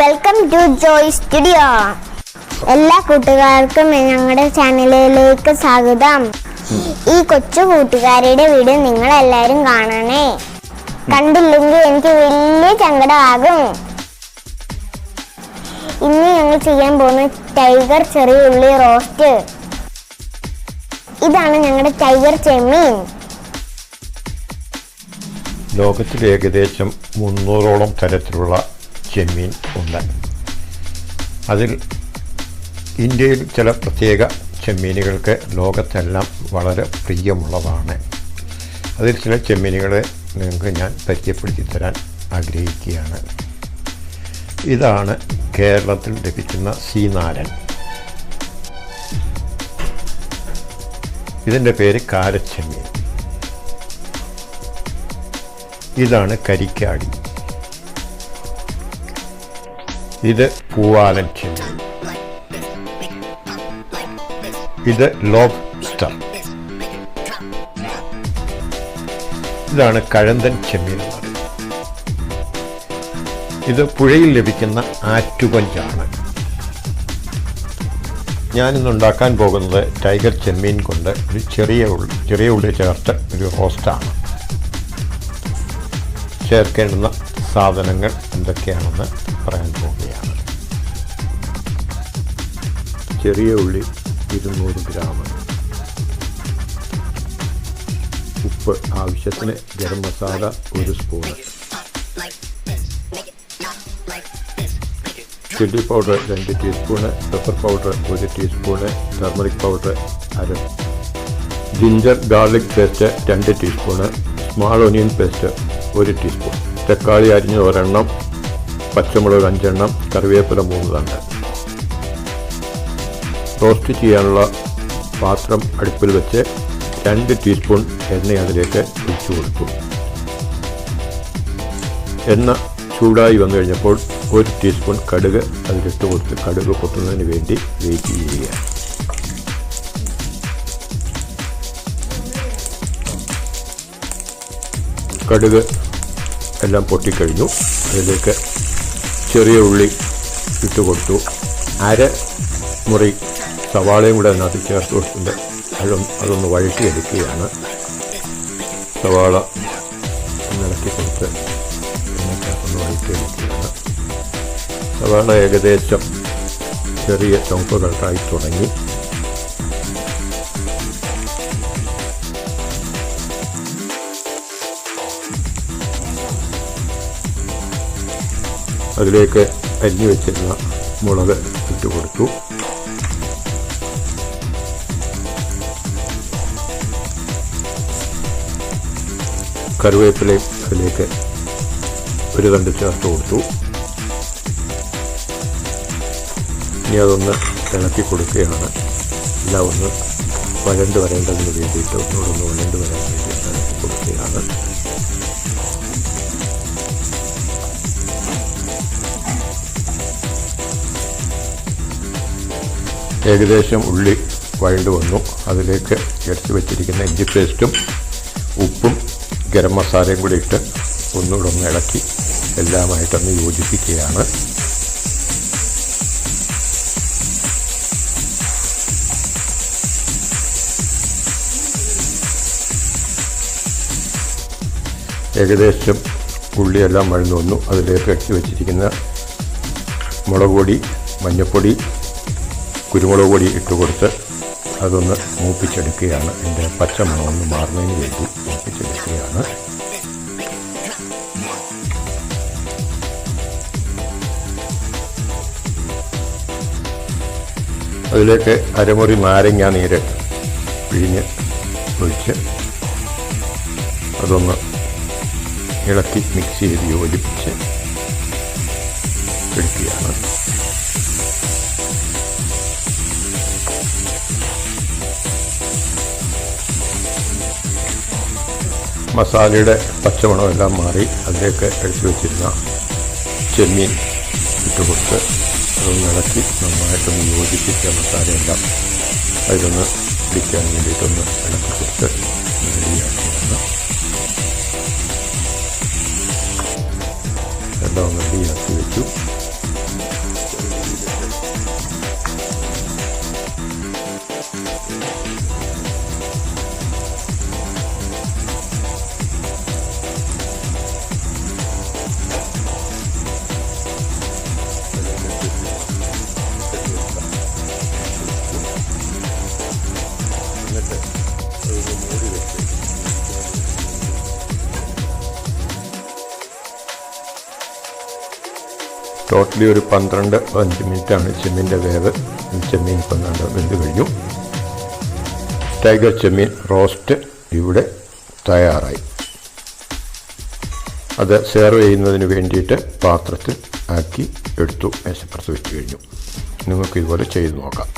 Welcome to Joy studio എല്ലാ കൂട്ടുകാർക്കും ഞങ്ങളുടെ ചാനലിലേക്ക് സ്വാഗതം. ഈ കൊച്ചു കൂട്ടുകാരിയുടെ വീഡിയോ നിങ്ങൾ എല്ലാവരും കാണണേ. കണ്ടില്ലെങ്കിൽ എനിക്ക് വലിയ സങ്കടമാകും. ഇന്ന് ഞങ്ങൾ ചെയ്യാൻ പോകുന്ന ടൈഗർ ചെറിയ ഉള്ളി റോസ്റ്റ്. ഇതാണ് ഞങ്ങളുടെ ടൈഗർ ചെമ്മീൻ. ലോകത്തിൽ ഏകദേശം മുന്നൂറോളം തരത്തിലുള്ള ചെമ്മീൻ ഉണ്ട്. അതിൽ ഇന്ത്യയിൽ ചില പ്രത്യേക ചെമ്മീനുകൾക്ക് ലോകത്തെല്ലാം വളരെ പ്രിയമുള്ളതാണ്. അതിൽ ചില ചെമ്മീനുകളെ നിങ്ങൾക്ക് ഞാൻ പരിചയപ്പെടുത്തി തരാൻ ആഗ്രഹിക്കുകയാണ്. ഇതാണ് കേരളത്തിൽ ലഭിക്കുന്ന സീനാരൻ. ഇതിന്റെ പേര് കാരച്ചെമ്മീൻ. ഇതാണ് കരിക്കാടി. ഇത് പൂവാലൻ ഇത് ലോബ്സ്റ്റർ ഇതാണ് കഴന്തൻ ചെമ്മീൻ ഇത് പുഴയിൽ ലഭിക്കുന്ന ആറ്റുകൊഞ്ചാണ് ഞാനിന്ന് ഉണ്ടാക്കാൻ പോകുന്നത് ടൈഗർ ചെമ്മീൻ കൊണ്ട് ഒരു ചെറിയ ഉള്ളി ചെറിയ ഉള്ളി ചേർത്ത് ഒരു റോസ്റ്റാണ് ചേർക്കേണ്ടുന്ന സാധനങ്ങൾ എന്തൊക്കെയാണെന്ന് പറയാൻ ചെറിയ ഉള്ളി ഇരുന്നൂറ് ഗ്രാം. ഉപ്പ് ആവശ്യത്തിന് ഗരം മസാല ഒരു സ്പൂണ്. ചില്ലി പൗഡർ രണ്ട് ടീസ്പൂണ് പെപ്പർ പൗഡർ ഒരു ടീസ്പൂണ് ടർമറിക് പൗഡർ അര. ജിഞ്ചർ ഗാർലിക് പേസ്റ്റ് രണ്ട് ടീസ്പൂണ് സ്മാൾ ഒനിയൻ പേസ്റ്റ് ഒരു ടീസ്പൂൺ തക്കാളി അരിഞ്ഞ് ഒരെണ്ണം പച്ചമുളക് അഞ്ചെണ്ണം കറിവേപ്പില മൂന്ന് തണ്ട് റോസ്റ്റ് ചെയ്യാനുള്ള പാത്രം അടുപ്പിൽ വെച്ച് രണ്ട് ടീസ്പൂൺ എണ്ണ അതിലേക്ക് ഒഴിച്ചു കൊടുക്കും. എണ്ണ ചൂടായി വന്നു കഴിഞ്ഞപ്പോൾ ഒരു ടീസ്പൂൺ കടുക് അതിലിട്ട് കൊടുത്ത് കടുക് പൊട്ടുന്നതിന് വേണ്ടി വെയിറ്റ് ചെയ്യുക. കടുക് എല്ലാം പൊട്ടിക്കഴിഞ്ഞു. അതിലേക്ക് ചെറിയ ഉള്ളി ഇട്ട് കൊടുത്തു. അര മുറി സവാളയും കൂടെ അതിനകത്ത് ചേർത്ത് കൊടുത്തിട്ടുണ്ട്. അതൊന്ന് അതൊന്ന് വഴറ്റിയെടുക്കുകയാണ്. സവാള ഇളക്കി കൊടുത്ത് ഒന്ന് വഴറ്റിയെടുക്കുകയാണ്. സവാള ഏകദേശം ചെറിയ ചുമപ്പുകൾക്കായി തുടങ്ങി. അതിലേക്ക് അരിഞ്ഞു വെച്ചിരുന്ന മുളക് ഇട്ട് കൊടുത്തു. കറിവേപ്പിലയും ഒരു കണ്ട് ചേർത്ത് കൊടുത്തു. ഇനി അതൊന്ന് ഇളക്കി കൊടുക്കുകയാണ്. എല്ലാം ഒന്ന് വരണ്ട് വരേണ്ടതിന് വേണ്ടിയിട്ട് ഒന്നുകൂടൊന്ന് വരണ്ട് വരാൻ വേണ്ടി ഇളക്കി കൊടുക്കുകയാണ്. ഏകദേശം ഉള്ളി വഴണ്ട് വന്നു. അതിലേക്ക് എടുത്തു വെച്ചിരിക്കുന്ന ഇഞ്ചി പേസ്റ്റും ഉപ്പും ഗരം മസാലയും കൂടി ഇട്ട് ഒന്നുകൂടെ ഒന്ന് ഇളക്കി എല്ലാമായിട്ടൊന്ന് യോജിപ്പിക്കുകയാണ്. ഏകദേശം ഉള്ളിയെല്ലാം വഴന്നു വന്നു. അതിലേക്ക് എടുത്ത് വെച്ചിരിക്കുന്ന മുളക് പൊടി മഞ്ഞൾപ്പൊടി കുരുമുളക് പൊടി ഇട്ട് കൊടുത്ത് അതൊന്ന് മൂപ്പിച്ചെടുക്കുകയാണ്. എന്റെ പച്ചമണം മാറുന്നതിന് വേണ്ടി മൂപ്പിച്ചെടുക്കുകയാണ് അതിലേക്ക് അരമുറി നാരങ്ങ നീര് പിഴിഞ്ഞ് ഒഴിച്ച് അതൊന്ന് ഇളക്കി മിക്സ് ചെയ്ത് യോജിപ്പിച്ച് മസാലയുടെ പച്ചമണമെല്ലാം മാറി അതിലേക്ക് അഴിച്ചു വെച്ചിരുന്ന ചെമ്മീൻ ഇട്ട് കൊടുത്ത് അതൊന്ന് ഇളക്കി നന്നായിട്ടൊന്ന് യോജിപ്പിച്ച മസാലയെല്ലാം അതിലൊന്ന് പിടിക്കാൻ വേണ്ടിയിട്ടൊന്ന് ഇളക്കി കൊടുത്ത് ടോട്ടലി ഒരു പന്ത്രണ്ട് അഞ്ച് മിനിറ്റാണ് ചെമ്മീന്റെ വേവ്. ചെമ്മീൻ പന്ത്രണ്ട് വെന്ത് കഴിഞ്ഞു. ടൈഗർ ചെമ്മീൻ റോസ്റ്റ് ഇവിടെ തയ്യാറായി. അത് സെർവ് ചെയ്യുന്നതിന് വേണ്ടിയിട്ട് പാത്രത്തിൽ ആക്കി എടുത്തു. മേശപ്പുറത്ത് വെച്ച് കഴിഞ്ഞു. നിങ്ങൾക്ക് ഇതുപോലെ ചെയ്ത് നോക്കാം.